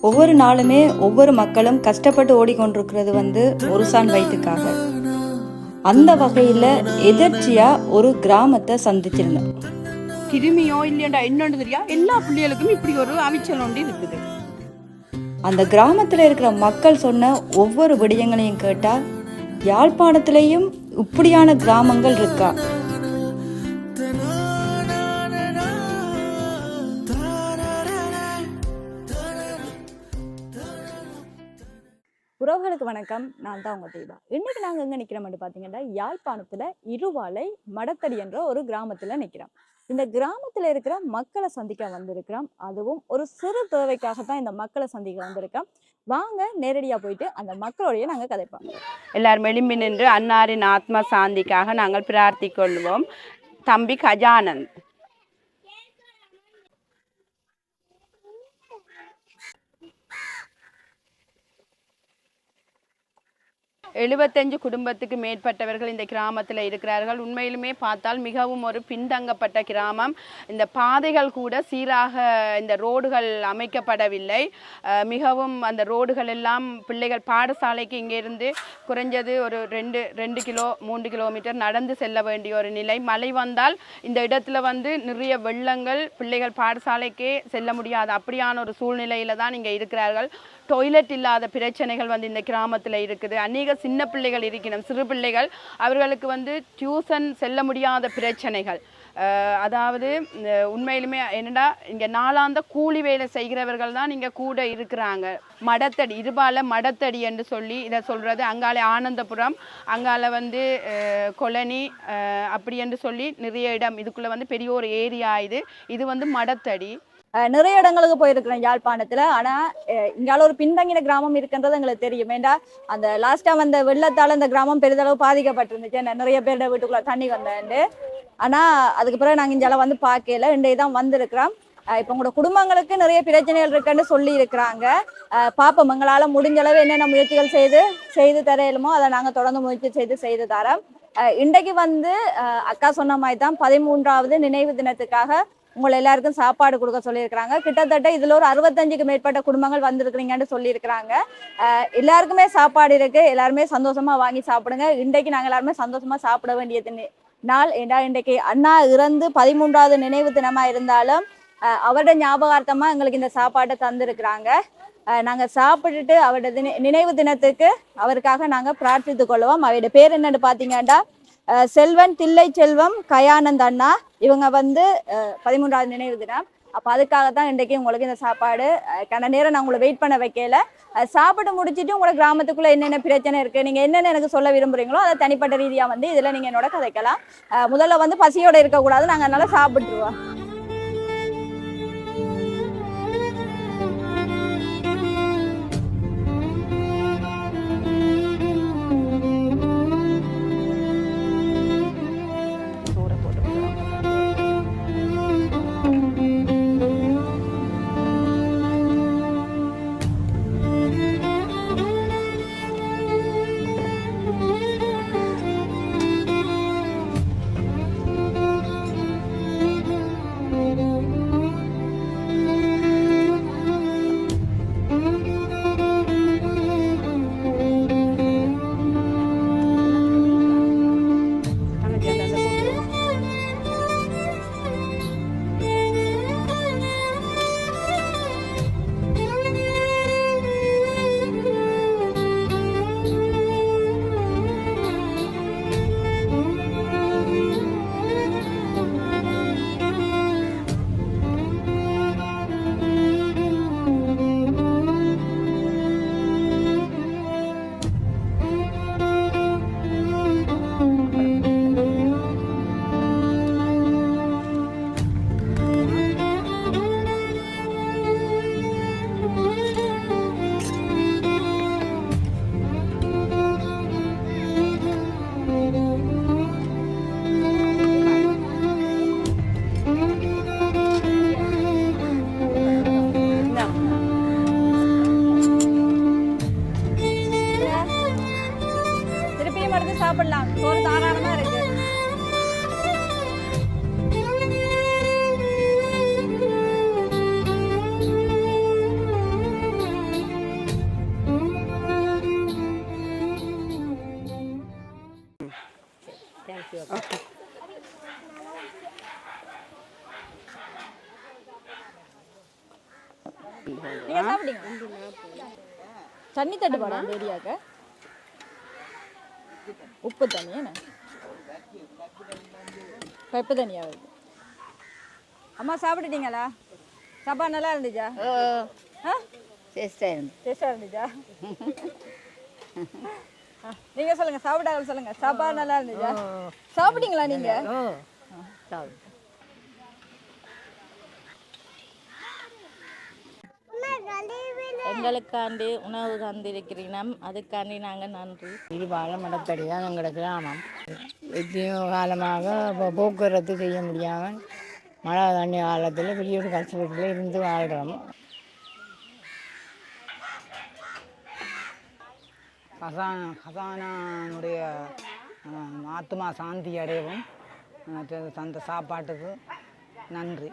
ஒவ்வொரு நாளுமே ஒவ்வொரு மக்களும் கஷ்டப்பட்டு ஓடிக்கொண்டிருக்கிறது வந்து ஒரு சான் வயிற்றுக்காக. அந்த வகையில் எதிர்ச்சியா ஒரு கிராமத்தை சந்திச்சிருந்தேன் கிருமியோ இல்லையண்டா என்னன்னு தெரியா? எல்லா பிள்ளைகளுக்கும் இப்படி ஒரு அவிச்சல் ஒன்று இருக்குது. அந்த கிராமத்தில் இருக்கிற மக்கள் சொன்ன ஒவ்வொரு விடயங்களையும் கேட்டால் யாழ்ப்பாணத்திலையும் இப்படியான கிராமங்கள் இருக்கா? உறவுகளுக்கு வணக்கம். நான் தான் உங்கள் தீபா. இன்னைக்கு நாங்கள் எங்கே நிற்கிறோம்னு பார்த்தீங்கன்னா யாழ்ப்பாணத்தில் இருவாலை மடத்தடி என்ற ஒரு கிராமத்தில் நிற்கிறோம் இந்த கிராமத்தில் இருக்கிற மக்களை சந்திக்க வந்திருக்கிறோம். அதுவும் ஒரு சிறு தேவைக்காக தான் இந்த மக்களை சந்திக்க வந்திருக்கோம். வாங்க நேரடியாக போயிட்டு அந்த மக்களோடைய நாங்கள் கதைப்போம். எல்லாரும் எழும்பி நின்று அன்னாரின் ஆத்ம சாந்திக்காக நாங்கள் பிரார்த்தி கொள்வோம். தம்பி கஜானந்த் எழுபத்தஞ்சு குடும்பத்துக்கு மேற்பட்டவர்கள் இந்த கிராமத்தில் இருக்கிறார்கள். உண்மையிலுமே பார்த்தால் மிகவும் ஒரு பின்தங்கப்பட்ட கிராமம். இந்த பாதைகள் கூட சீராக இந்த ரோடுகள் அமைக்கப்படவில்லை. மிகவும் அந்த ரோடுகள் எல்லாம் பிள்ளைகள் பாடசாலைக்கு இங்கேருந்து குறைஞ்சது ஒரு ரெண்டு ரெண்டு கிலோ மூன்று கிலோமீட்டர் நடந்து செல்ல வேண்டிய ஒரு நிலை. மழை வந்தால் இந்த இடத்துல வந்து நிறைய வெள்ளங்கள் பிள்ளைகள் பாடசாலைக்கே செல்ல முடியாது. அப்படியான ஒரு சூழ்நிலையில் தான் இங்கே இருக்கிறார்கள். டொய்லெட் இல்லாத பிரச்சனைகள் வந்து இந்த கிராமத்தில் இருக்குது. அநேக சின்ன பிள்ளைகள் இருக்கணும் சிறு பிள்ளைகள் அவர்களுக்கு வந்து டியூஷன் செல்ல முடியாத பிரச்சனைகள். அதாவது உண்மையிலுமே என்னடா இங்கே நாளாந்த கூலி வேலை செய்கிறவர்கள் தான் இங்கே கூட இருக்கிறாங்க. மடத்தடி இருபால மடத்தடி என்று சொல்லி இதை சொல்கிறது அங்காலே ஆனந்தபுரம் அங்கால வந்து கொலனி அப்படி என்று சொல்லி நிறைய இடம். இதுக்குள்ளே வந்து பெரிய ஒரு ஏரியா இது. இது வந்து மடத்தடி. நிறைய இடங்களுக்கு போயிருக்கிறோம் யாழ்ப்பாணத்துல. ஆனா இங்கால ஒரு பின்தங்கின கிராமம் இருக்குன்றது எங்களுக்கு தெரியும். ஏண்டா அந்த லாஸ்டா வந்த வெள்ளத்தால அந்த கிராமம் பெரிதளவு பாதிக்கப்பட்டிருந்துச்சு. நிறைய பேரோட வீட்டுக்குள்ள தண்ணி வந்தேன்ட்டு ஆனா அதுக்கு பிறகு நாங்க இங்கால வந்து பார்க்கல. இன்றைய தான் வந்திருக்கிறோம். இப்போ இப்ப உங்களோட குடும்பங்களுக்கு நிறைய பிரச்சனைகள் இருக்குன்னு சொல்லி இருக்கிறாங்க பாப்போம் எங்களால முடிஞ்ச அளவு என்னென்ன முயற்சிகள் செய்து செய்து தர இயலுமோ அதை நாங்க தொடர்ந்து முயற்சி செய்து செய்து தரோம். இன்றைக்கு வந்து அக்கா சொன்ன மாதிரி தான் பதிமூன்றாவது நினைவு தினத்துக்காக உங்களை எல்லாருக்கும் சாப்பாடு கொடுக்க சொல்லியிருக்கிறாங்க. கிட்டத்தட்ட இதில் ஒரு அறுபத்தஞ்சுக்கு மேற்பட்ட குடும்பங்கள் வந்திருக்கிறீங்கன்னு சொல்லியிருக்கிறாங்க. எல்லாருக்குமே சாப்பாடு இருக்கு. எல்லாருமே சந்தோஷமா வாங்கி சாப்பிடுங்க. இன்றைக்கு நாங்கள் எல்லாருமே சந்தோஷமா சாப்பிட வேண்டியது நாள் ஏண்டா இன்றைக்கு? அண்ணா இறந்து பதிமூன்றாவது நினைவு தினமாக இருந்தாலும் அவரோட ஞாபகார்த்தமாக எங்களுக்கு இந்த சாப்பாட்டை தந்திருக்கிறாங்க. நாங்கள் சாப்பிட்டுட்டு அவரோட தின- நினைவு தினத்துக்கு அவருக்காக நாங்கள் பிரார்த்தித்துக் கொள்வோம். அவருடைய பேர் என்னன்னு பார்த்தீங்கன்னா செல்வன் தில்லை செல்வம் கயானந்த் அண்ணா இவங்க வந்து பதிமூன்றாவது நினைவு தினம். அப்போ அதுக்காக தான் இன்றைக்கு உங்களுக்கு இந்த சாப்பாடு அஹ், கன நேரம் நான் உங்களை வெயிட் பண்ண வைக்கல. சாப்பிட்டு முடிச்சுட்டு உங்களோட கிராமத்துக்குள்ள என்னென்ன பிரச்சனை இருக்குது நீங்கள் என்னென்ன எனக்கு சொல்ல விரும்புறீங்களோ அதை தனிப்பட்ட ரீதியாக வந்து இதில் நீங்கள் என்னோட கதைக்கலாம். முதல்ல வந்து பசியோடு இருக்கக்கூடாது நாங்கள் அதனால சாப்பிட்டுருவோம். படுத்து சாப்பிடலாம். சோறு தாராளமா இருக்கு. தண்ணி தட்டுப்பாடா? ஏரியாக்க உப்பு தண்ணி என்ன? பெப்பு தண்ணியா வருது அம்மா சாப்பிட்டுட்டீங்களா? சாப்பாடு நல்லா இருந்துச்சா? ஆ? டேஸ்டாக இருந்து. டேஸ்டா இருந்துச்சா? ஆ, நீங்க சொல்லுங்க சாப்பிடாத சொல்லுங்க. சாப்பாடு நல்லா இருந்துச்சா? சாப்பிட்டீங்களா நீங்க? ஓ எங்களுக்காண்டி உணவு தந்திருக்கிறீனம். அதுக்காண்டி நாங்கள் நன்றி. வாழ மடத்தடி தான் எங்களோட கிராமம். எத்தனையோ காலமாக இப்போ போக்குவரத்து செய்ய முடியாமல் மழை தண்ணி காலத்தில் பெரிய ஒரு கஷ்டத்தில் இருந்து வாழ்கிறோம் ஹசான ஹசானானுடைய ஆத்மா சாந்தி அடையவும் தந்த சாப்பாட்டுக்கு நன்றி.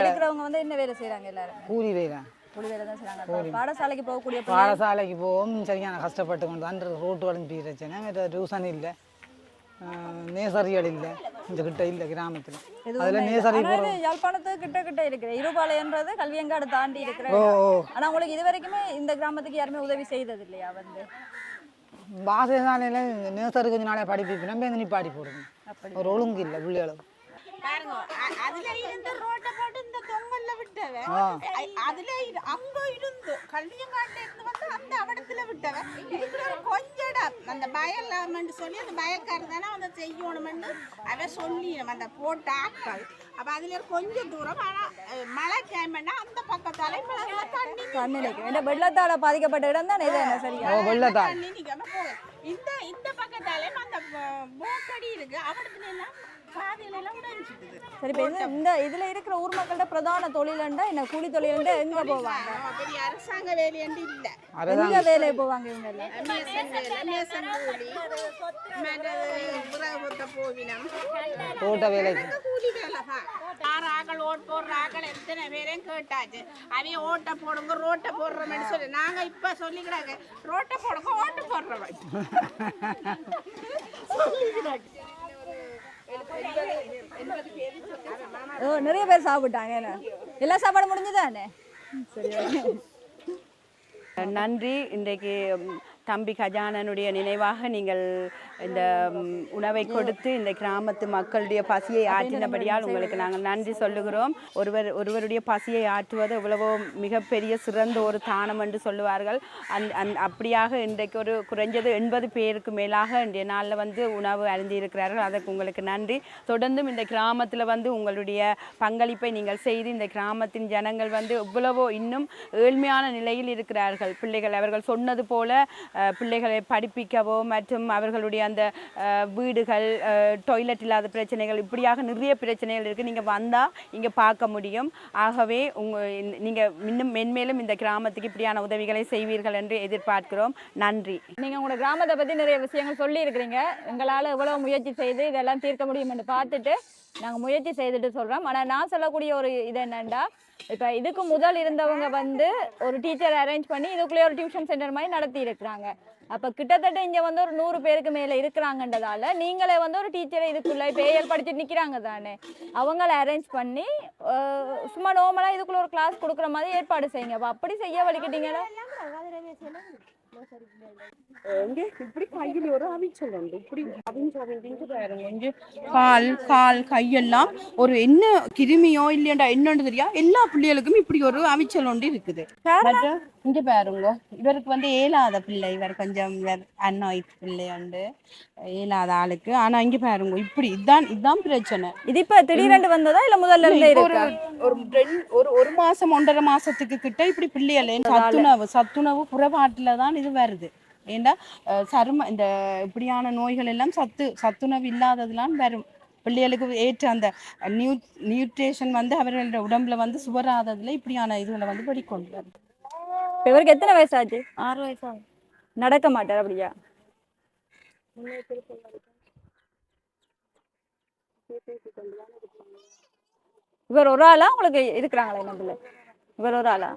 இருக்கிறவங்க வந்து என்ன வேலை செய்றாங்க எல்லாரும்? கூலி வேலை. தான் பாடசாலைக்கு போகக்கூடிய பாடசாலைக்கு போகவும் சரியான கஷ்டப்பட்டு கொண்டு தான் ரோட்டு வளர்ந்து பிரச்சனை மற்ற டியூஷன் இல்லை. நேசரிகள் இல்லை. இந்த கிட்ட இல்லை கிராமத்தில். அதில். நேசரி யாழ்ப்பாணத்துக்கு கிட்ட கிட்ட இருக்கிற இருபாளையன்றது கல்வியங்காடு தாண்டி இருக்கிற ஓ இடம். ஓ. ஆனா உங்களுக்கு இது வரைக்குமே இந்த கிராமத்துக்கு யாருமே உதவி செய்தது இல்லையா வந்து? பாசை சாலையில் நேசரி கொஞ்ச நாளே படிப்பிப்பினா பேருந்து நிப்பாடி போடுங்க ஒரு ஒழுங்கு இல்லை பிள்ளைகளுக்கு. பாருங்க அதுல இருந்து ரோட்டை போட்டு இந்த தொங்கல்ல விட்டவ ஆ. அ- அதுல அங்க இருந்து கல்வியங்காட்டுல இருந்து வந்து அந்த அவடத்துல விட்டவ இதுக்குள்ள ஒரு கொஞ்ச இடம் அந்த பயலாமன்னு சொல்லி அந்த பயக்காரர் தானே வந்து செய்யணும்னு அவ சொல்லிடும் அந்த போட்ட ஆட்கள். அப்ப அதுல கொஞ்சம் தூரம் ஆனா மழை கேமன்னா அந்த பக்கத்தால மழை தண்ணி தண்ணிலைக்கு இந்த வெள்ளத்தால பாதிக்கப்பட்ட இடம் தான் இது என்ன சரியா? ஓ வெள்ளத்தால். தண்ணி நிக்காம போகுது இந்த இந்த பக்கத்தாலே அந்த போட்டடி இருக்கு. அவடத்துல எல்லாம் சரி இப்ப இந்த- இந்த இதுல இருக்கிற ஊர் மக்கள்கிட்ட பிரதான தொழிலண்டா என்ன கூலி தொழிலண்டா எங்க போவாங்க? பெரிய அரசாங்க வேலையண்டு இல்ல. எங்க வேலையை போவாங்க இவங்க எல்லாம்? மேசன் வேலை, கூலி, ஓட் போடுற ஆக்கள் எத்தனை பேரையும் கேட்டாச்சு. அவைய ஓட்டை போடுங்க ரோட்டை போடுறோம்னு சொல்லி. நாங்க இப்ப சொல்லிக்கிறாங்க ரோட்டை போடுங்க ஓட்டு போடுறவன் ஓ நிறைய பேர் சாப்பிட்டாங்க என்ன? எல்லா சாப்பாடு முடிஞ்சுதானே சரி நன்றி. இன்றைக்கு தம்பி கஜானனுடைய நினைவாக நீங்கள் இந்த உணவை கொடுத்து இந்த கிராமத்து மக்களுடைய பசியை ஆற்றினபடியால் உங்களுக்கு நாங்கள் நன்றி சொல்லுகிறோம். ஒருவர் ஒருவருடைய பசியை ஆற்றுவது எவ்வளவோ மிகப்பெரிய சிறந்த ஒரு தானம் என்று சொல்லுவார்கள். அந் அந் அப்படியாக இன்றைக்கு ஒரு குறைஞ்சது எண்பது பேருக்கு மேலாக இன்றைய நாளில் வந்து உணவு அருந்தி இருக்கிறார்கள் அதற்கு உங்களுக்கு நன்றி. தொடர்ந்தும் இந்த கிராமத்தில் வந்து உங்களுடைய பங்களிப்பை நீங்கள் செய்து இந்த கிராமத்தின் ஜனங்கள் வந்து எவ்வளவோ இன்னும் ஏழ்மையான நிலையில் இருக்கிறார்கள். பிள்ளைகள் அவர்கள் சொன்னது போல பிள்ளைகளை படிப்பிக்கவோ மற்றும் அவர்களுடைய அந்த வீடுகள் டொய்லெட் இல்லாத பிரச்சனைகள் இப்படியாக நிறைய பிரச்சனைகள் இருக்குது நீங்கள் வந்தால் இங்கே பார்க்க முடியும். ஆகவே உங்கள் நீங்கள் இன்னும் மென்மேலும் இந்த கிராமத்துக்கு இப்படியான உதவிகளை செய்வீர்கள் என்று எதிர்பார்க்கிறோம். நன்றி. நீங்கள் உங்களோட கிராமத்தை பற்றி நிறைய விஷயங்கள் சொல்லியிருக்கிறீங்க. எங்களால் எவ்வளோ எவ்வளவு முயற்சி செய்து இதெல்லாம் தீர்க்க முடியும்னு பார்த்துட்டு நாங்கள் முயற்சி செய்துட்டு சொல்கிறோம் ஆனால் நான் சொல்லக்கூடிய ஒரு இது என்னென்னா இப்போ இதுக்கு முதல் இருந்தவங்க வந்து ஒரு டீச்சர் அரேஞ்ச் பண்ணி இதுக்குள்ளேயே ஒரு டியூஷன் சென்டர் மாதிரி நடத்தி இருக்கிறாங்க. அப்போ கிட்டத்தட்ட இங்கே வந்து ஒரு நூறு பேருக்கு மேலே இருக்கிறாங்கன்றதால நீங்களே வந்து ஒரு டீச்சரை இதுக்குள்ளே இப்போ ஏஎல் படிச்சுட்டு நிற்கிறாங்க தானே. அவங்கள அரேஞ்ச் பண்ணி சும்மா நார்மலாக இதுக்குள்ளே ஒரு கிளாஸ் கொடுக்குற மாதிரி ஏற்பாடு செய்யுங்க. அப்போ அப்படி செய்ய வலிக்கிட்டீங்கன்னா கையில் ஒரு அவிச்சல் இப்படி அவிஞ்சு அவிஞ்சு பாருங்க. கால் கால் கையெல்லாம் ஒரு என்ன கிருமியோ இல்லையாண்டா என்னன்னு தெரியா? எல்லா பிள்ளைகளுக்கும் இப்படி ஒரு அவிச்சல் ஒன்று இருக்குது இங்க பாருங்க. இவருக்கு வந்து ஏலாத பிள்ளை. இவர் கொஞ்சம் இவர் அன்னாய்ட் பிள்ளை உண்டு. ஏலாத ஆளுக்கு. ஆனா இங்க பாருங்க இப்படி இதான் இதுதான் பிரச்சனை. இது இப்ப திடீரென்று வந்ததா இல்ல முதல்ல இருந்தே ஒரு ஒரு ரெண்டு ஒரு ஒரு மாசம் ஒன்றரை மாசத்துக்கு கிட்ட இப்படி பிள்ளைகள் சத்துணவு சத்துணவு குறைபாட்டுல தான் இது வருது. ஏண்டா சரும இந்த இப்படியான நோய்கள் எல்லாம் சத்து சத்துணவு இல்லாததுலாம் வரும். பிள்ளைகளுக்கு ஏற்ற அந்த நியூ நியூட்ரிஷன் வந்து அவர்களோட உடம்புல வந்து சுவராததுல இப்படியான இதுகளை வந்து படிக்கொண்டு வருது. இவருக்கு எத்தனை வயசாச்சு? ஆறு வயசாகும் நடக்க மாட்டார் அப்படியா? இவர் ஒரு ஆளா? உங்களுக்கு இருக்கிறாங்களா என்ன இவர் ஒரு ஆளா?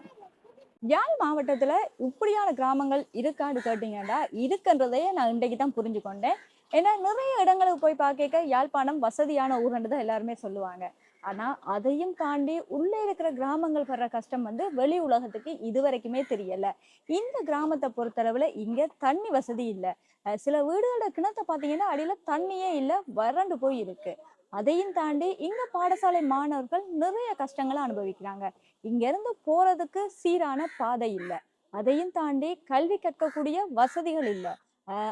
யாழ் மாவட்டத்துல இப்படியான கிராமங்கள் இருக்கான்னு கேட்டீங்கன்னா இருக்குன்றதையே நான் இன்றைக்கு தான் புரிஞ்சு கொண்டேன் ஏன்னா நிறைய இடங்களுக்கு போய் பார்க்க யாழ்ப்பாணம் வசதியான ஊருன்னு தான் எல்லாருமே சொல்லுவாங்க. ஆனால் அதையும் தாண்டி உள்ளே இருக்கிற கிராமங்கள் படுற கஷ்டம் வந்து வெளி உலகத்துக்கு இதுவரைக்குமே தெரியலை. இந்த கிராமத்தை பொறுத்தளவில் இங்கே தண்ணி வசதி இல்லை. சில வீடுகளோட கிணத்தை பார்த்தீங்கன்னா அடியில் தண்ணியே இல்லை வறண்டு போய் இருக்கு. அதையும் தாண்டி இங்கே பாடசாலை மாணவர்கள் நிறைய கஷ்டங்களை அனுபவிக்கிறாங்க. இங்கேருந்து போகிறதுக்கு சீரான பாதை இல்லை. அதையும் தாண்டி கல்வி கற்கக்கூடிய வசதிகள் இல்லை.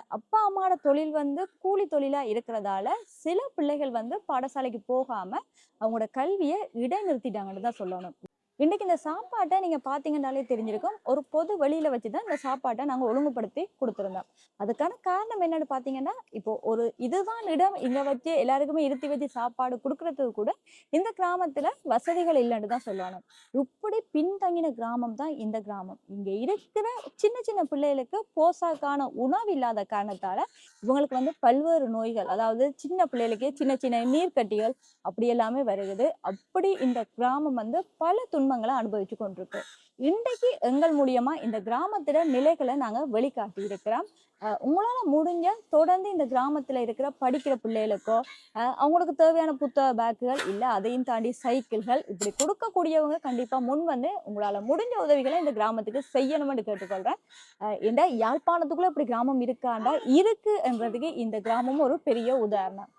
அப்பா அம்மாவோட தொழில் வந்து கூலி தொழிலாக இருக்கிறதால சில பிள்ளைகள் வந்து பாடசாலைக்கு போகாமல் அவங்களோட கல்வியை இடைநிறுத்திட்டாங்கன்னு தான் சொல்லணும். இன்றைக்கி இந்த சாப்பாட்டை நீங்கள் பார்த்தீங்கன்னாலே தெரிஞ்சிருக்கும். ஒரு பொது வழியில் வச்சு தான் இந்த சாப்பாட்டை நாங்கள் ஒழுங்குபடுத்தி கொடுத்துருந்தோம். அதுக்கான காரணம் என்னன்னு பார்த்தீங்கன்னா இப்போ ஒரு இதுதான் இடம் இங்கே வச்சு எல்லாருக்குமே இருத்தி வச்சு சாப்பாடு கொடுக்குறதுக்கு கூட இந்த கிராமத்தில் வசதிகள் இல்லைன்னு தான் சொல்லணும் இப்படி பின்தங்கின கிராமம் தான் இந்த கிராமம். இங்கே இருக்கிற சின்ன சின்ன பிள்ளைகளுக்கு போசாக்கான உணவு இல்லாத காரணத்தால் இவங்களுக்கு வந்து பல்வேறு நோய்கள் அதாவது சின்ன பிள்ளைகளுக்கு சின்ன சின்ன நீர்க்கட்டிகள் அப்படி எல்லாமே வருகிறது. அப்படி இந்த கிராமம் வந்து பல துன்பங்களை அனுபவிச்சு கொண்டிருக்கு. இன்றைக்கு எங்கள் மூலியமா இந்த கிராமத்துல நிலைகளை நாங்க வெளிக்காட்டி இருக்கிறோம். அஹ் உங்களால முடிஞ்ச தொடர்ந்து இந்த கிராமத்துல இருக்கிற படிக்கிற பிள்ளைகளுக்கோ அஹ் அவங்களுக்கு தேவையான புத்தக பேக்குகள் இல்ல அதையும் தாண்டி சைக்கிள்கள் இப்படி கொடுக்கக்கூடியவங்க கண்டிப்பா முன் வந்து உங்களால முடிஞ்ச உதவிகளை இந்த கிராமத்துக்கு செய்யணும்னு கேட்டுக்கொள்றேன். இந்த யாழ்ப்பாணத்துக்குள்ள இப்படி கிராமம் இருக்காண்டா இருக்கு என்றதுக்கு இந்த கிராமமும் ஒரு பெரிய உதாரணம்.